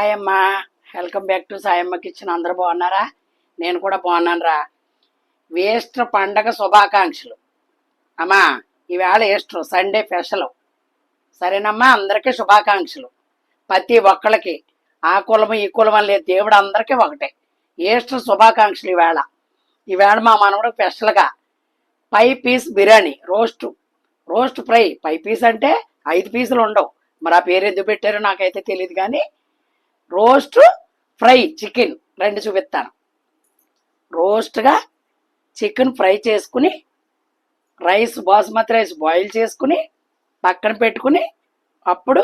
Hi అమ్మా welcome back to Sayamma kitchen. అందరూ బాగున్నారా? నేను కూడా బాగున్నాను రా వేస్టర్ పండగ శుభాకాంక్షలు. అమ్మా ఈవేళ ఈస్టర్ సండే స్పెషల్. సరేనమ్మా అందరికీ శుభాకాంక్షలు. ప్రతి ఒక్కళ్ళకి ఆ కులం ఈ కులం లేదు. దేవుడు అందరికీ ఒకటే. ఈస్టర్ శుభాకాంక్షలు ఈవేళ. ఈవేళ మా మనవడు స్పెషల్గా five piece biryani roast. Roast fry. Five piece అంటే ఐదు పీసులు ఉండవు. మరి ఆ పేరు ఎందుకు పెట్టారో నాకైతే తెలియదు కానీ రోస్ట్ ఫ్రై చికెన్ రెండు చూపిస్తాను. రోస్ట్గా చికెన్ ఫ్రై చేసుకుని రైస్ బాస్మతి రైస్ బాయిల్ చేసుకుని పక్కన పెట్టుకుని అప్పుడు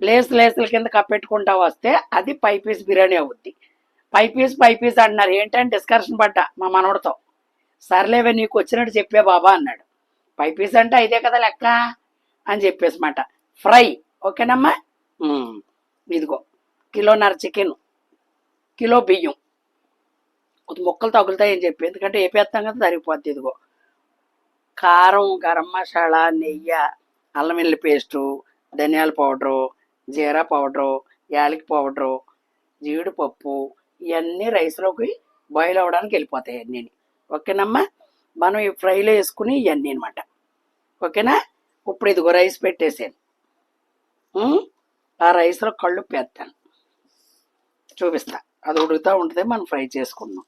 లేస్ లేసుల కింద కప్పెట్టుకుంటా వస్తే అది పై పీస్ బిర్యానీ అవుద్ది. పై పీస్ పై పీస్ అంటున్నారు. ఏంటంటే డిస్కషన్ పడ్డా మా మనవడితో. సర్లేవే నీకు వచ్చినట్టు చెప్పే బాబా అన్నాడు. పై పీస్ అంటే అయితే కదా లెక్క అని చెప్పేసి మాట. ఫ్రై ఓకేనమ్మా? ఇదిగో. కిలోన్నర చికెన్ కిలో బియ్యం. కొద్ది ముక్కలు తగులుతాయని చెప్పి. ఎందుకంటే ఏపేస్తాం కదా తరిగిపోద్ది ఇదిగో. కారం గరం మసాలా నెయ్యి అల్లం వెల్లి పేస్టు ధనియాల పౌడరు జీరా పౌడరు యాలకి పౌడరు జీడిపప్పు ఇవన్నీ రైస్లోకి బాయిల్ అవ్వడానికి వెళ్ళిపోతాయి అన్నీ ఓకేనమ్మా? మనం ఈ ఫ్రైలో వేసుకుని ఇవన్నీ అనమాట ఓకేనా? ఇప్పుడు ఇదిగో రైస్ పెట్టేసాను ఆ రైస్లో కళ్ళు పెత్తాను చూపిస్తా. అది ఉడుకుతూ ఉంటుంది మనం ఫ్రై చేసుకుందాం.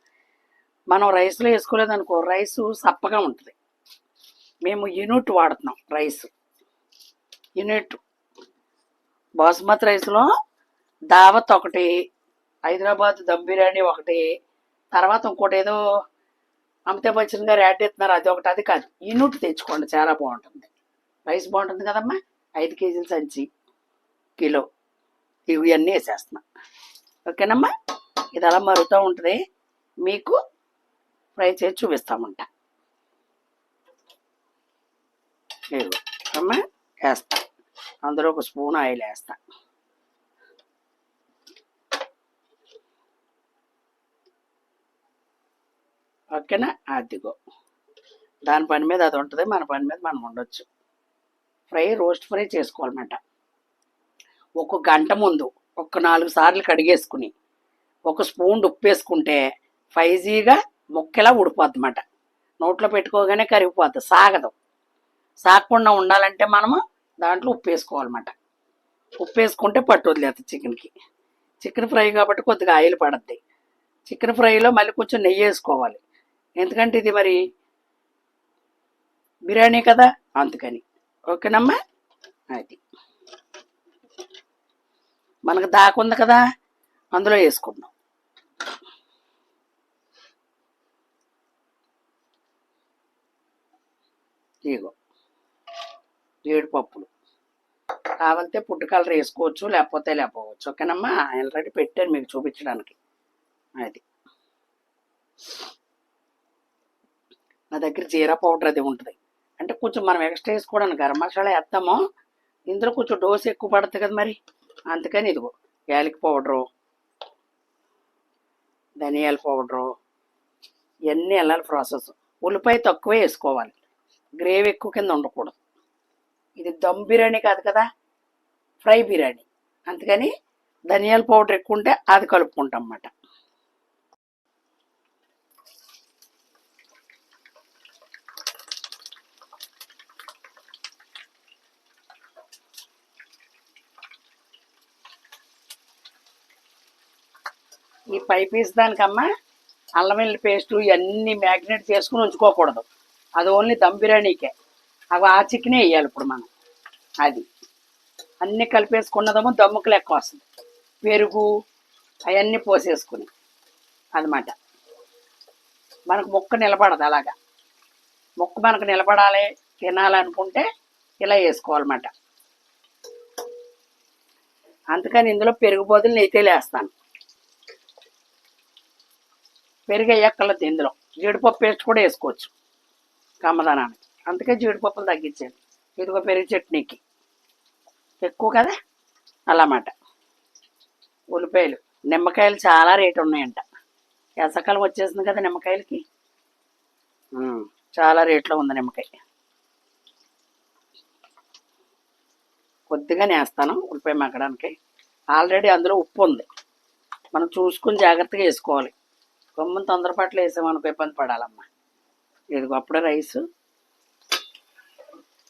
మనం రైస్లో వేసుకోలేదనుకో రైస్ సప్పగా ఉంటుంది. మేము యూనిట్ వాడుతున్నాం రైస్. యూనిట్ బాస్మతి రైస్లో దావత్ ఒకటి హైదరాబాద్ దమ్ బిర్యానీ ఒకటి తర్వాత ఇంకోటి ఏదో అమితాబ్ బచ్చన్ గారు యాడ్ చేస్తున్నారు అది ఒకటి అది కాదు. యూనిట్ తెచ్చుకోండి చాలా బాగుంటుంది. రైస్ బాగుంటుంది కదమ్మా? ఐదు కేజీల సంచి కిలో. ఇవన్నీ వేసేస్తున్నాం. ఓకేనమ్మా? ఇది అలా మరుగుతూ ఉంటుంది. మీకు ఫ్రై చేసి చూపిస్తామంట. ఇదిగో అమ్మా వేస్తా. అందులో ఒక స్పూన్ ఆయిల్ వేస్తా. ఓకేనా? అదిగో. దాని పని మీద అది ఉంటుంది మన పని మీద మనం ఉండొచ్చు. ఫ్రై రోస్ట్ ఫ్రై చేసుకోవాలన్నమాట. ఒక గంట ముందు ఒక నాలుగు సార్లు కడిగేసుకుని ఒక స్పూన్ ఉప్పు వేసుకుంటే ఫైజీగా ముక్కలా ఉడిపోద్ది అన్నమాట నోట్లో పెట్టుకోగానే కరిగిపోద్ది సాగదు. సాగకుండా ఉండాలంటే మనము దాంట్లో ఉప్పు వేసుకోవాలన్నమాట ఉప్పు వేసుకుంటే పట్టు వదిలేదు చికెన్కి. చికెన్ ఫ్రై కాబట్టి కొద్దిగా ఆయిల్ పడద్ది. చికెన్ ఫ్రైలో మళ్ళీ కొంచెం నెయ్యి వేసుకోవాలి. ఎందుకంటే ఇది మరి బిర్యానీ కదా అందుకని. ఓకేనమ్మా? అది. మనకు దాకుంది కదా అందులో వేసుకుందాం. ఇగో జీడిపప్పులు కావాలంటే పుట్టు కలర్ వేసుకోవచ్చు లేకపోతే లేకపోవచ్చు. ఓకేనమ్మా? ఆల్రెడీ పెట్టాను మీకు చూపించడానికి. అది. నా దగ్గర జీరా పౌడర్ అది ఉంటుంది. అంటే కొంచెం మనం ఎక్స్ట్రా వేసుకోవడానికి గరం మసాలా వేస్తాము. ఇందులో కొంచెం డోస్ ఎక్కువ పడుతుంది కదా మరి. అందుకని ఇదిగో యాలకి పౌడరు ధనియాల పౌడరు ఇవన్నీ వెళ్ళాలి ప్రాసెస్. ఉల్లిపాయ తక్కువే వేసుకోవాలి. గ్రేవీ ఎక్కువ కింద ఉండకూడదు. ఇది దమ్ బిర్యానీ కాదు కదా ఫ్రై బిర్యానీ. అందుకని ధనియాల పౌడర్ ఎక్కువ ఉంటే అది కలుపుకుంటాం అన్నమాట. ఈ పై పీస్ దానికమ్మా అల్లం వెల్లుల్లి పేస్ట్ ఇవన్నీ మ్యాగ్నేట్ చేసుకుని ఉంచుకోకూడదు. అది ఓన్లీ దమ్ బిర్యానీకే. అవి ఆ చికెనే వేయాలి ఇప్పుడు మనం. అది. అన్నీ కలిపేసుకున్నదేమో దమ్ముకు లెక్క వస్తుంది. పెరుగు అవన్నీ పోసేసుకుని. అనమాట మనకు ముక్క నిలబడదు అలాగా. ముక్క మనకు నిలబడాలి తినాలనుకుంటే ఇలా వేసుకోవాలన్నమాట. అందుకని ఇందులో పెరుగు బదులు నెయ్యితే లేస్తాను పెరిగే వేయక్కర్లేదు ఇందులో జీడిపప్పు పేస్ట్ కూడా వేసుకోవచ్చు కమ్మదానాన్ని అందుకే జీడిపప్పులు తగ్గించాను ఇదిగో పెరుగు చట్నీకి. ఎక్కువ కదా? అలామాట. ఉల్లిపాయలు. నిమ్మకాయలు చాలా రేటు ఉన్నాయంట. ఎసకాలం వచ్చేసింది కదా నిమ్మకాయలకి? చాలా రేట్లో ఉంది నిమ్మకాయ. కొద్దిగా నేస్తాను ఉల్లిపాయ మగ్గడానికి. ఆల్రెడీ అందులో ఉప్పు ఉంది. మనం చూసుకుని జాగ్రత్తగా వేసుకోవాలి. గమ్మని తొందరపాట్లు వేసామనుకో ఇబ్బంది పడాలమ్మా. ఇదిగో అప్పుడే రైసు.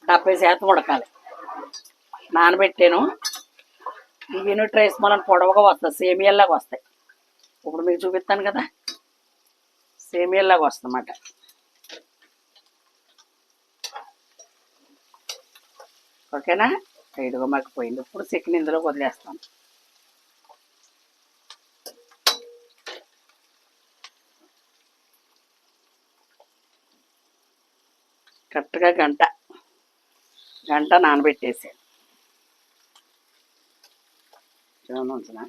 డెబ్బై శాతం ఉడకాలి. నానబెట్టాను. ఈ యూనిట్ రైస్ మనం పొడవుగా వస్తుంది సేమియల్లాగా వస్తాయి. ఇప్పుడు మీకు చూపిస్తాను కదా. సేమియల్లాగా వస్తుందన్నమాట. ఓకేనా? ఇదిగో మాకు పోయింది. ఇప్పుడు చికెన్ ఇందులో వదిలేస్తాను. కరెక్ట్గా గంట. గంట నానబెట్టేసాను ఉంచునా?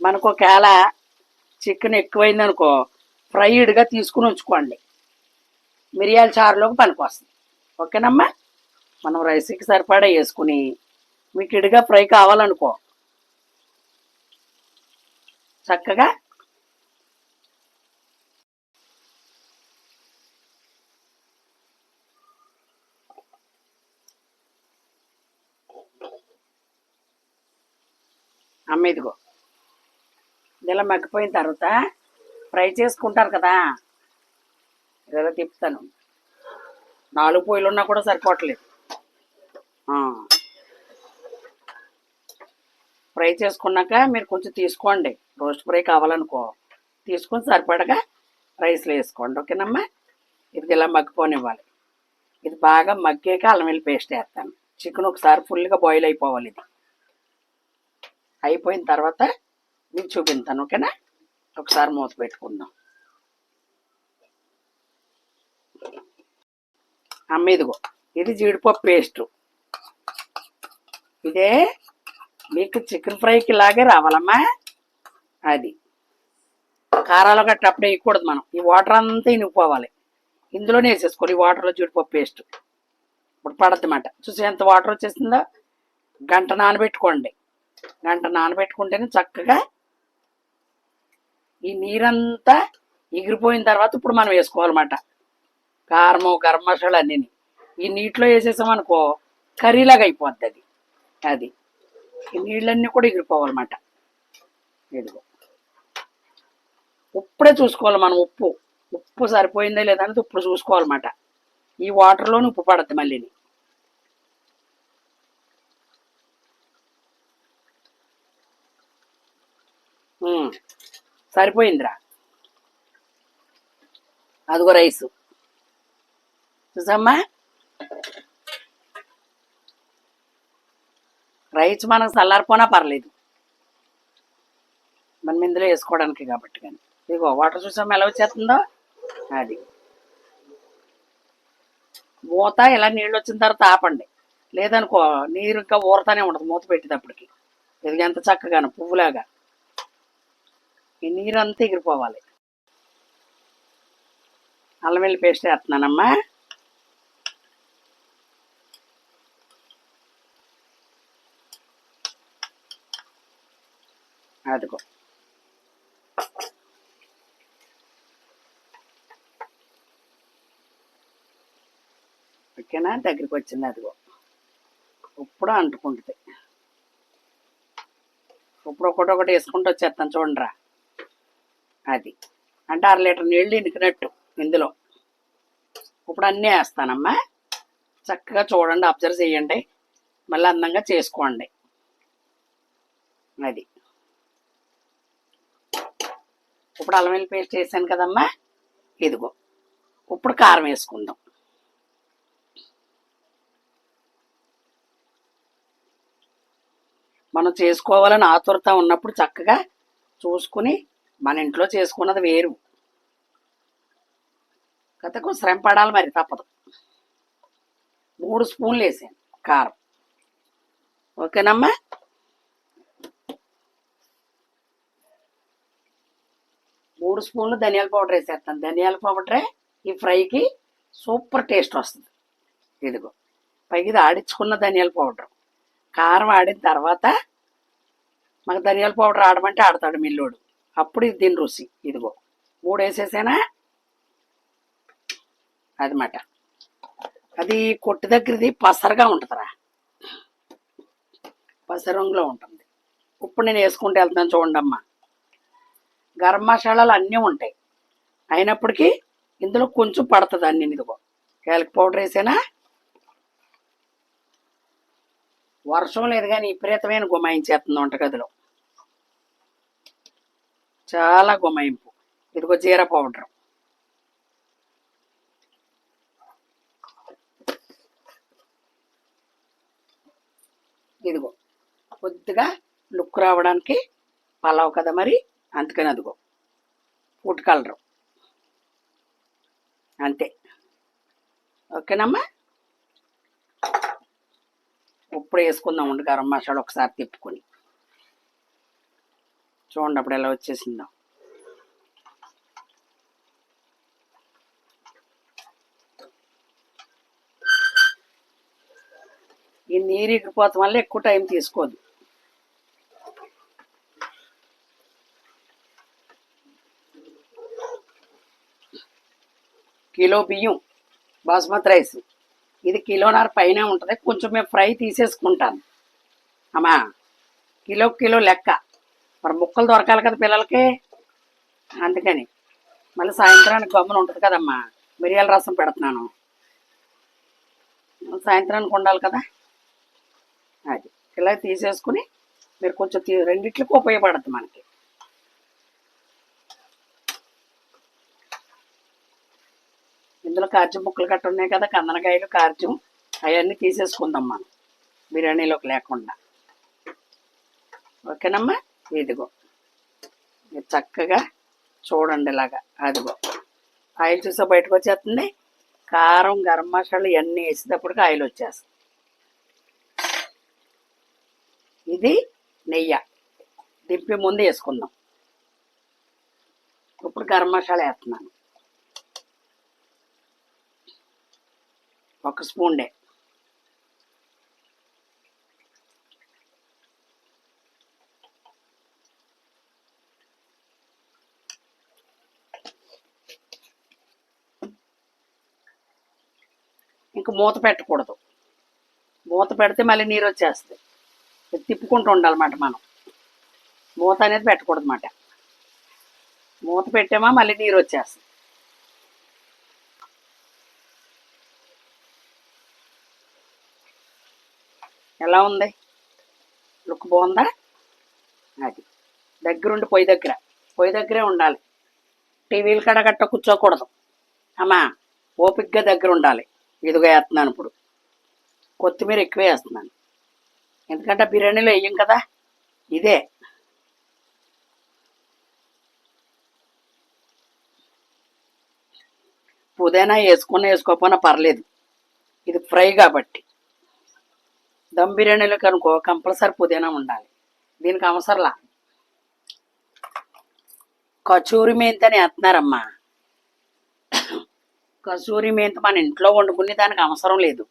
మనకు ఒకవేళ చికెన్ ఎక్కువైంది అనుకో ఫ్రైడ్గా తీసుకుని ఉంచుకోండి. మిరియాల చారులోకి పనికొస్తుంది ఓకేనమ్మా? మనం రైస్కి సరిపడా వేసుకుని మీకు ఇడిగా ఫ్రై కావాలనుకో చక్కగా అమ్మ ఇదిగో. ఇలా మగ్గిపోయిన తర్వాత ఫ్రై చేసుకుంటారు కదా. ఇలా తిప్పుతాను. నాలుగు పొయ్యిలు ఉన్నా కూడా సరిపోవట్లేదు. ఫ్రై చేసుకున్నాక మీరు కొంచెం తీసుకోండి. రోస్ట్ ఫ్రై కావాలనుకో. తీసుకొని సరిపడగా రైస్లో వేసుకోండి. ఓకేనమ్మా? ఇది ఇలా మగ్గిపోనివ్వాలి. ఇది బాగా మగ్గాక అల్లం వెల్లి పేస్ట్ వేస్తాను. చికెన్ ఒకసారి ఫుల్గా బాయిల్ అయిపోవాలి ఇది. అయిపోయిన తర్వాత మీకు చూపిస్తాను ఓకేనా? ఒకసారి మూత పెట్టుకుందాం. అమ్మ ఇదిగో ఇది జీడిపప్పు పేస్ట్ ఇదే మీకు చికెన్ ఫ్రైకి లాగే రావాలమ్మా. అది. కారాలు గట్ట అప్పుడు వేయకూడదు మనం. ఈ వాటర్ అంతా ఇనిగిపోవాలి. ఇందులోనే వేసేసుకోవాలి ఈ వాటర్లో జీడిపప్పు పేస్ట్ ఇప్పుడు పడద్ది మాట. చూసి ఎంత వాటర్ వచ్చేసిందో గంట నానబెట్టుకోండి. గంట నానబెట్టుకుంటేనే చక్కగా ఈ నీరంతా ఎగిరిపోయిన తర్వాత ఇప్పుడు మనం వేసుకోవాలన్నమాట. కారము గరం మసాలా అన్నీ ఈ నీటిలో వేసేసామనుకో కర్రీలాగా అయిపోద్ది అది. అది. ఈ నీళ్ళన్నీ కూడా ఎగిరిపోవాలన్నమాట. ఇదిగో. ఇప్పుడే చూసుకోవాలి మనం ఉప్పు. ఉప్పు సరిపోయిందా లేదా అనేది ఇప్పుడు చూసుకోవాలన్నమాట. ఈ వాటర్లోనే ఉప్పు పడద్ది మళ్ళీని. సరిపోయిందిరా. అదిగో రైసు. చూసమ్మా రైస్ మనకు చల్లారిపోనా పర్లేదు. మనం ఇందులో వేసుకోవడానికి కాబట్టి కానీ. ఇదిగో వాటర్ చూసామా ఎలా వచ్చేస్తుందో? అది. మూత ఇలా నీళ్ళు వచ్చిన తర్వాత ఆపండి. లేదనుకో నీరు ఇంకా ఊరతానే ఉండదు మూత పెట్టేటప్పటికి. ఇది ఎంత చక్కగాను పువ్వులాగా. ఈ నీరు అంతా ఎగిరిపోవాలి. అల్లం వెల్లి పేస్ట్ వేస్తున్నానమ్మా. అదిగో. ఓకేనా? దగ్గరికి వచ్చింది అదిగో. ఇప్పుడు అంటుకుంటుంది. ఇప్పుడు ఒకటి ఒకటి వేసుకుంటూ వచ్చేస్తాను చూడండిరా. అది. అంటే అర లీటర్ నీళ్ళు ఇనికినట్టు ఇందులో. ఇప్పుడు అన్నీ వేస్తానమ్మా. చక్కగా చూడండి అబ్జర్వ్ చేయండి. మళ్ళీ అందంగా చేసుకోండి. అది. ఇప్పుడు అల్లం వెల్లి పేస్ట్ వేసాను కదమ్మా. ఇదిగో. ఇప్పుడు కారం వేసుకుందాం. మనం చేసుకోవాలని ఆతురత ఉన్నప్పుడు చక్కగా చూసుకుని మన ఇంట్లో చేసుకున్నది వేరు. కథకు శ్రమ పడాలి మరి తప్పదు. మూడు స్పూన్లు వేసాను కారం. ఓకేనమ్మా? మూడు స్పూన్లు ధనియాల పౌడర్ వేసేస్తాను. ధనియాల పౌడరే ఈ ఫ్రైకి సూపర్ టేస్ట్ వస్తుంది. ఇదిగో పైకి ఇది ఆడించుకున్న ధనియాల పౌడర్. కారం ఆడిన తర్వాత మాకు ధనియాల పౌడర్ ఆడమంటే ఆడతాడు మిల్లోడు. అప్పుడు ఇది దీని రుచి ఇదిగో. మూడు వేసేసానా అదమాట. అది కొట్టు దగ్గరది పసరగా ఉంటుందిరా. పసర రంగులో ఉంటుంది. ఇప్పుడు నేను వేసుకుంటూ వెళ్తున్నాను చూడండి అమ్మా. గరం మసాలాలు అన్నీ ఉంటాయి. అయినప్పటికీ ఇందులో కొంచెం పడుతుంది అన్ని ఇదిగో. యాలకి పౌడర్ వేసేనా? వర్షం లేదు కానీ విపరీతమైన గుమాయించేస్తుంది వంటగదిలో. చాలా గుమాయింపు ఇదిగో జీర పౌడర్. ఇదిగో కొద్దిగా లుక్ రావడానికి పలావ్ కదా మరి? అందుకని అదిగో ఫుడ్ కలరు. అంతే. ఓకేనమ్మా? ఇప్పుడు వేసుకుందాం ఉండగారం మసాలా ఒకసారి తిప్పుకొని. చూడండి అప్పుడు ఎలా వచ్చేసిందో. ఈ నీరు వల్ల ఎక్కువ టైం తీసుకోదు. కిలో బియ్యం బాస్మతి రైస్. ఇది కిలోన్నర పైన ఉంటుంది. కొంచెం మేము ఫ్రై తీసేసుకుంటాను. అమ్మా కిలో కిలో లెక్క. మరి ముక్కలు దొరకాలి కదా పిల్లలకి? అందుకని. మళ్ళీ సాయంత్రానికి గమ్మున ఉంటుంది కదమ్మా. మిరియాల రసం పెడుతున్నాను. సాయంత్రానికి ఉండాలి కదా? అది. ఇలా తీసేసుకుని మీరు కొంచెం తీ రెండిట్లకి ఉపయోగపడద్దు మనకి. ఇందులో కార్జం ముక్కలు కట్ట ఉన్నాయి కదా కందనకాయలు కార్జం అవన్నీ తీసేసుకుందాం మనం. బిర్యానీలోకి లేకుండా. ఓకేనమ్మా? ఇదిగో. చక్కగా చూడండి ఇలాగా. అదిగో. ఆయిల్ చూసా బయటకు వచ్చేస్తుంది. కారం గరం మసాలా ఇవన్నీ వేసేటప్పటికి ఆయిల్ వచ్చేస్తుంది. ఇది నెయ్యి. దింపి ముందు వేసుకుందాం. ఇప్పుడు గరం మసాలా వేస్తున్నాను. ఒక స్పూన్డే మూత పెట్టకూడదు. మూత పెడితే మళ్ళీ నీరు వచ్చేస్తుంది. తిప్పుకుంటూ ఉండాలన్నమాట మనం. మూత అనేది పెట్టకూడదు అన్నమాట మూత పెట్టామా మళ్ళీ నీరు వచ్చేస్తుంది. ఎలా ఉంది? లుక్ బాగుందా? అది. దగ్గరుండి పొయ్యి దగ్గర. పొయ్యి దగ్గరే ఉండాలి. టీవీలు కడగట్ట కూర్చోకూడదు. అమ్మా ఓపిక్గా దగ్గర ఉండాలి ఇదిగో వేస్తున్నాను ఇప్పుడు. కొత్తిమీర ఎక్కువ వేస్తున్నాను. ఎందుకంటే బిర్యానీలో వేయం కదా. ఇదే. పుదీనా వేసుకున్నా వేసుకోకపోయినా పర్లేదు. ఇది ఫ్రై కాబట్టి. దమ్ బిర్యానీలో కనుకో కంపల్సరీ పుదీనా ఉండాలి. దీనికి అవసరంలా? కచూరి మెంతి అని వేస్తున్నారమ్మా. కసూరి మెంతి మన ఇంట్లో వండుకునే దానికి అవసరం లేదు.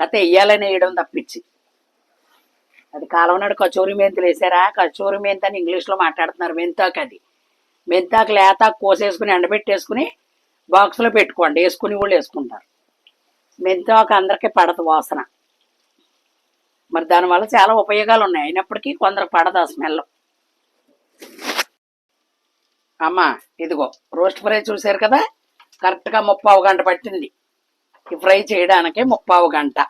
కథ వేయాలని వేయడం తప్పించి. అది కాలవనాడు కచూరి మెంతులు వేసారా? కచూరి మెంతి అని ఇంగ్లీష్లో మాట్లాడుతున్నారు. మెంతాకు అది. మెంతాకు లేతాకు కోసేసుకుని ఎండబెట్టేసుకుని బాక్స్లో పెట్టుకోండి. వేసుకుని కూడా వేసుకుంటారు. మెంతాకు అందరికీ పడదు వాసన. మరి దానివల్ల చాలా ఉపయోగాలు ఉన్నాయి. అయినప్పటికీ కొందరు పడదు ఆ స్మెల్. అమ్మా ఇదిగో రోస్ట్ ఫ్రై చూశారు కదా? కరెక్ట్గా ముప్పావు గంట పట్టింది. ఈ ఫ్రై చేయడానికి ముప్పావు గంట.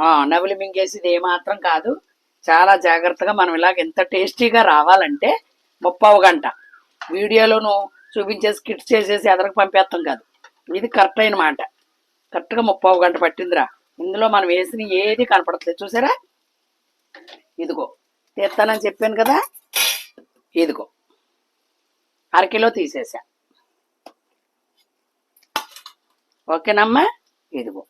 ఆ, నవిలి మింగేసేది ఏమాత్రం కాదు. చాలా జాగ్రత్తగా మనం ఇలాగ ఎంత టేస్టీగా రావాలంటే ముప్పావు గంట. వీడియోలోను చూపించేసి కిట్స్ చేసేసి ఎదరకు పంపేస్తాం కాదు. ఇది కరెక్ట్ అయిన మాట. కరెక్ట్గా ముప్పావు గంట పట్టిందిరా. ఇందులో మనం వేసిన ఏది కనపడట్లేదు. చూసారా? ఇదిగో. తీస్తానని చెప్పాను కదా? ఇదిగో. అరకిలో తీసేసా ఓకేనమ్మా? ఇదిగో.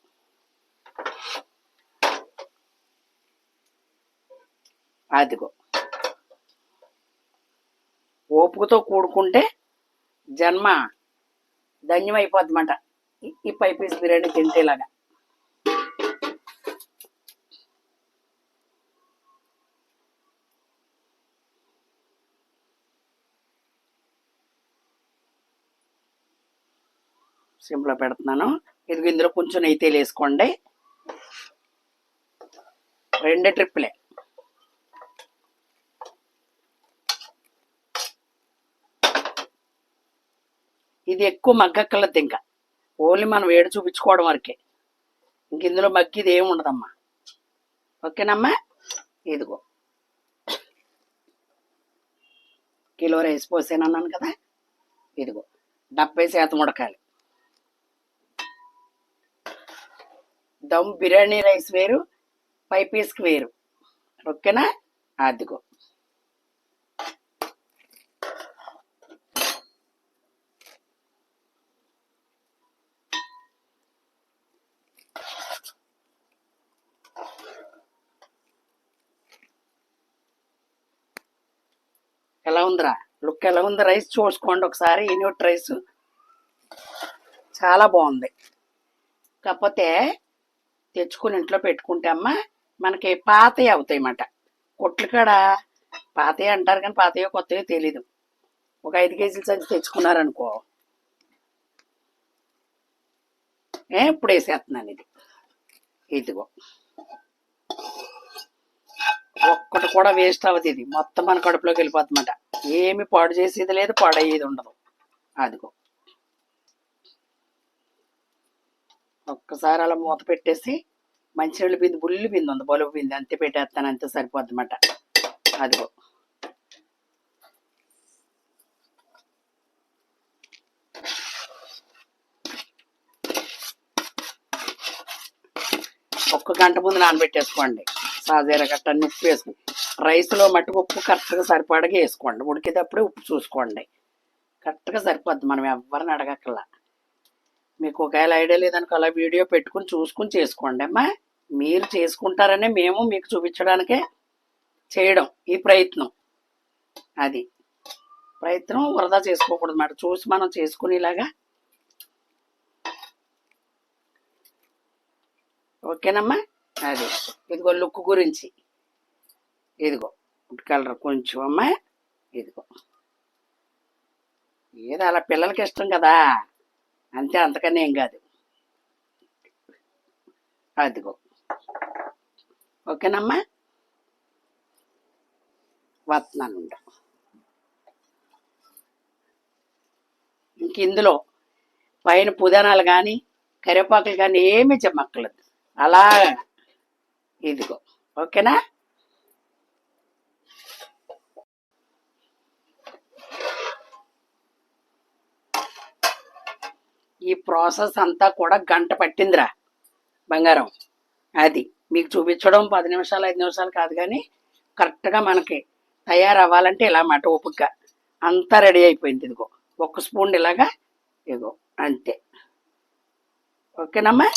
అదిగో. ఓపుకతో కూడుకుంటే జన్మ ధన్యం ఈ- ఈ పై పీస్ బిర్యానీ తింటేలాగా. సిమ్లో పెడుతున్నాను. ఇది ఇందులో కొంచెం నెయ్యి తేలేసుకోండి రెండు ట్రిప్పులే. ఇది ఎక్కువ మగ్గక్కర్లేదు ఇంకా ఓన్లీ మనం వేడి చూపించుకోవడం వరకే. ఇంక ఇందులో మగ్గిది ఏమి ఉండదమ్మా. ఓకేనమ్మా? ఇదిగో. కిలో రైస్ పోసాను అన్నాను కదా? ఇదిగో. డెబ్బై శాతం ఉడకాలి. దమ్ బిర్యానీ రైస్ వేరు ఫైవ్ పీస్కి వేరు. ఓకేనా? అదిగో. ఎలా ఉందిరా? లుక్ ఎలా ఉంది? రైస్ చూసుకోండి ఒకసారి. యూనిట్ రైస్ చాలా బాగుంది. కాకపోతే తెచ్చుకుని ఇంట్లో పెట్టుకుంటే అమ్మ మనకి పాతయ్య అవుతాయి అన్నమాట కొట్లు కాడ? పాతయ్య అంటారు కానీ పాతయ్య కొత్తయో తెలీదు. ఒక ఐదు కేజీలు సంచి తెచ్చుకున్నారనుకో. ఏ ఇప్పుడు వేసేస్తున్నాను ఇది. ఇదిగో. ఒక్కటి కూడా వేస్ట్ అవ్వదు ఇది. మొత్తం మన కడుపులోకి వెళ్ళిపోతుందన్నమాట. ఏమి పాడు చేసేది లేదు పాడయ్యేది ఉండదు. అదిగో. ఒక్కసారి అలా మూత పెట్టేసి మంచినీళ్ళ బింది బుల్లి బింది ఉంది బలుపు బింది. అంతే పెట్టేస్తాను అంతే సరిపోద్ది సరిపోద్దన్నమాట. అదిగో. ఒక్క గంట ముందు నానబెట్టేసుకోండి. సాజీర గట్ట అన్ని ఉప్పు వేసుకుని రైస్లో మట్టుకు ఉప్పు కరెక్ట్గా సరిపడగా వేసుకోండి. ఉడికేటప్పుడే ఉప్పు చూసుకోండి. కరెక్ట్గా సరిపోద్ది మనం ఎవరిని అడగక్కర్లా. మీకు ఒకవేళ ఐడియా లేదనుకో అలా వీడియో పెట్టుకుని చూసుకుని చేసుకోండి అమ్మా. మీరు చేసుకుంటారనే మేము మీకు చూపించడానికే చేయడం ఈ ప్రయత్నం. అది. ప్రయత్నం వృధా చేసుకోకూడదు అన్నమాట చూసి మనం చేసుకునేలాగా. ఓకేనమ్మా? అది. ఇదిగో లుక్ గురించి. ఇదిగో ఫుడ్ కలర్ కొంచెం అమ్మా. ఇదిగో. ఏదో అలా పిల్లలకి ఇష్టం కదా. అంతే అంతకనే ఏం కాదు. అదిగో. ఓకేనమ్మా? వస్తున్నాను ఇంక ఇందులో పైన పుదనాలు కానీ కరివేపాకులు కానీ ఏమీ చెమ్మక్కలేదు అలా ఇదిగో. ఓకేనా? ఈ ప్రాసెస్ అంతా కూడా గంట పట్టిందిరా బంగారం. అది మీకు చూపించడం పది నిమిషాలు ఐదు నిమిషాలు కాదు కానీ కరెక్ట్గా మనకి తయారవ్వాలంటే ఇలా మాట ఓపిక అంతా రెడీ అయిపోయింది ఇదిగో. ఒక స్పూన్ ఇలాగా ఇదిగో అంతే. ఓకేనమ్మా?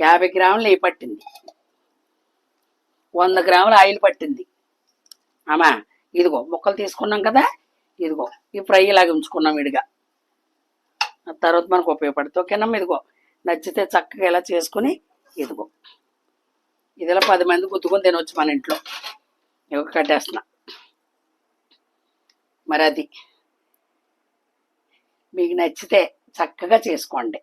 యాభై గ్రాములు నెయ్యి పట్టింది. వంద గ్రాములు ఆయిల్ పట్టింది. అమ్మా ఇదిగో ముక్కలు తీసుకున్నాం కదా? ఇదిగో ఈ ఫ్రై ఇలాగ ఉంచుకున్నాం విడిగా. తర్వాత మనకు ఉపయోగపడుతుంది. ఓకేనమ్మా ఇదిగో. నచ్చితే చక్కగా ఇలా చేసుకుని ఇదిగో. ఇది ఇలా పది మంది గుద్దుకొని తినవచ్చు మన ఇంట్లో. ఇవి కట్టేస్తున్నా. మరి అది. మీకు నచ్చితే చక్కగా చేసుకోండి.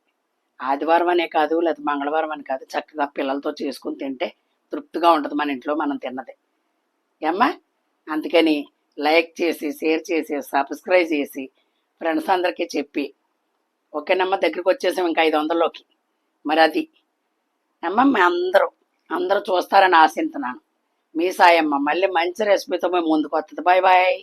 ఆదివారం అనే కాదు లేదా మంగళవారం అని కాదు చక్కగా పిల్లలతో చేసుకుని తింటే తృప్తిగా ఉంటుంది మన ఇంట్లో మనం తిన్నది. ఏమ్మా? అందుకని లైక్ చేసి షేర్ చేసి సబ్స్క్రైబ్ చేసి ఫ్రెండ్స్ అందరికీ చెప్పి ఓకేనమ్మా దగ్గరికి వచ్చేసాం ఇంకా ఐదు వందల్లోకి మరి అది అమ్మ మీ అందరూ అందరూ చూస్తారని ఆశిస్తున్నాను మీ సాయమ్మ మళ్ళీ మంచి రెసిపీతో మేము ముందుకు వస్తుంది బాయ్ బాయ్